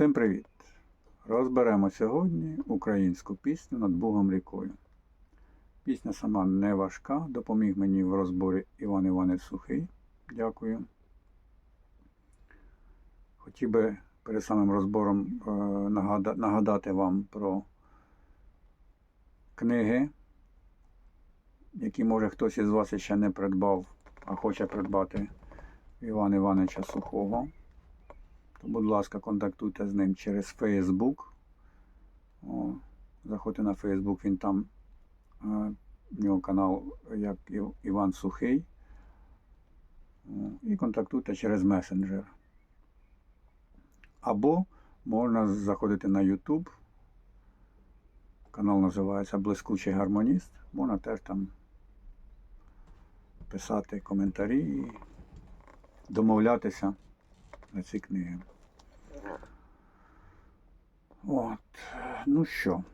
Всім привіт! Розберемо сьогодні українську пісню над Бугом рікою. Пісня сама не важка, допоміг мені в розборі Іван Іванець Сухий. Дякую. Хотів би перед самим розбором е, нагадати вам про книги, які може хтось із вас ще не придбав, а хоче придбати Івана Івановича Сухого будь ласка, контактуйте з ним через Facebook. О, заходьте на Facebook, він там, е, в нього канал як Іван Сухий. О, і контактуйте через месенджер. Або можна заходити на YouTube. Канал називається Блискучий гармоніст. Можна теж там писати коментарі і домовлятися на ці книги. От. Ну що,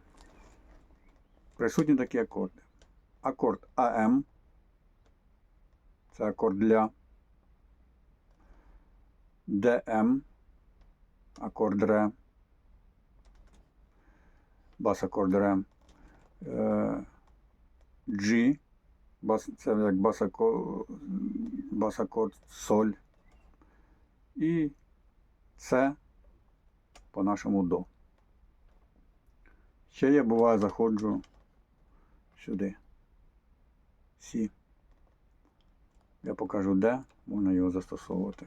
присутні такі акорди. Акорд АМ. Це акорд для. ДМ. Акорд ре. Бас акорд ре. Е, G. Бас, це як бас акорд, бас акорд соль. І С по нашому до. Ще я буває заходжу сюди. Сі. Я покажу де можна його застосовувати.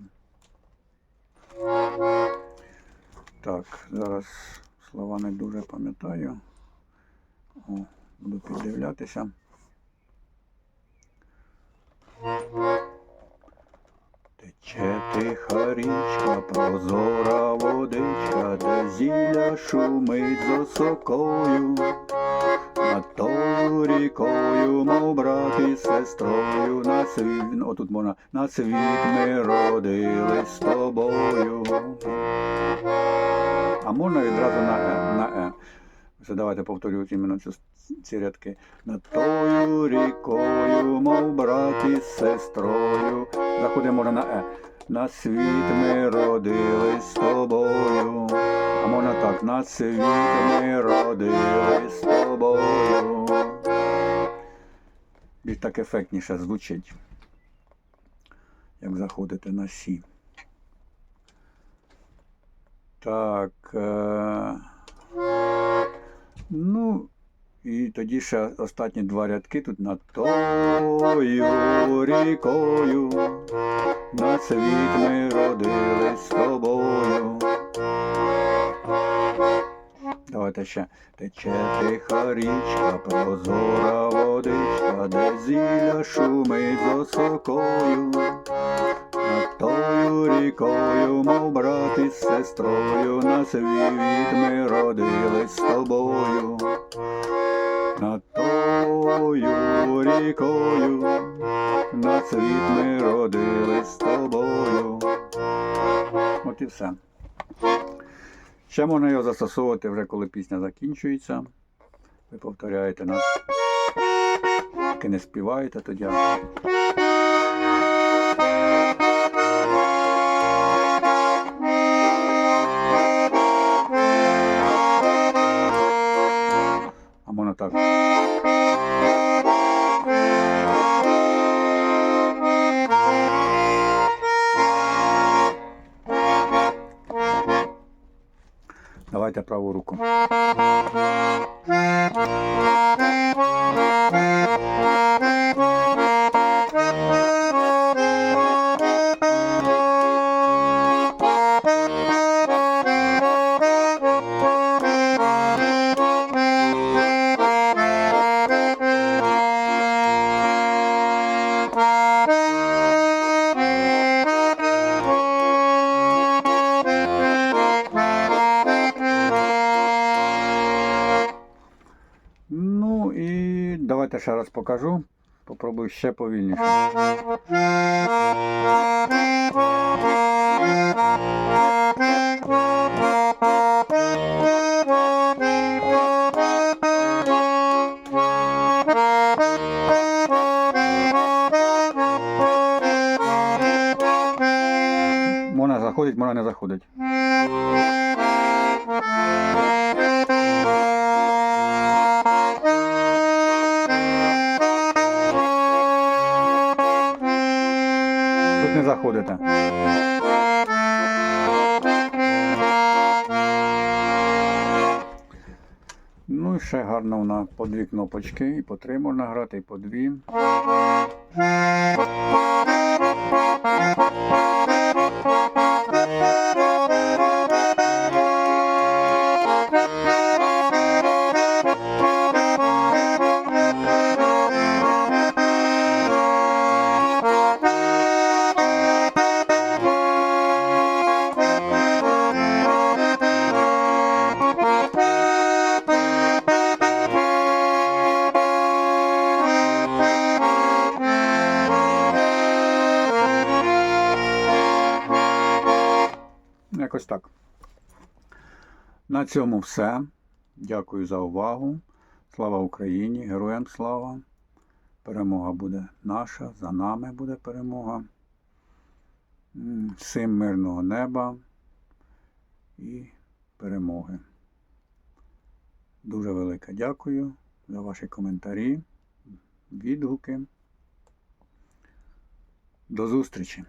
Так, зараз слова не дуже пам'ятаю. Буду піддивлятися. Тече тиха річка, прозора водичка, де зілля шумить з осокою. Над тою рікою, мов брат із сестрою, на світ, отут можна, на світ ми родились з тобою. А можна відразу на Е, на Е. Це давайте повторю іменно ці рядки. Над тою рікою, мов брат із сестрою. Заходимо можна на Е. На світ ми родились з тобою. А можна так, на світ ми родились з тобою. Більш так ефектніше звучить. Як заходите на Сі. Так. Е... тоді ще останні два рядки тут над тою рікою. На світ ми родились з тобою. Давайте ще тече тиха річка, прозора водичка, де зілля шумить з осокою. Над тою рікою, мов брат із сестрою, на світ ми родились з тобою. Над тою рікою, на світ ми родились з тобою. От і все. Ще можна його застосовувати вже коли пісня закінчується. Ви повторяєте нас. Тільки не співаєте тоді. Давайте праву руку. Ще раз покажу. Попробую ще повільніше. Можна заходить, можна не заходить. Заходите. Ну і ще гарно вона по дві кнопочки, і по три можна грати, і по дві. Якось так. На цьому все. Дякую за увагу. Слава Україні! Героям слава! Перемога буде наша, за нами буде перемога. Всім мирного неба і перемоги. Дуже велике дякую за ваші коментарі, відгуки. До зустрічі!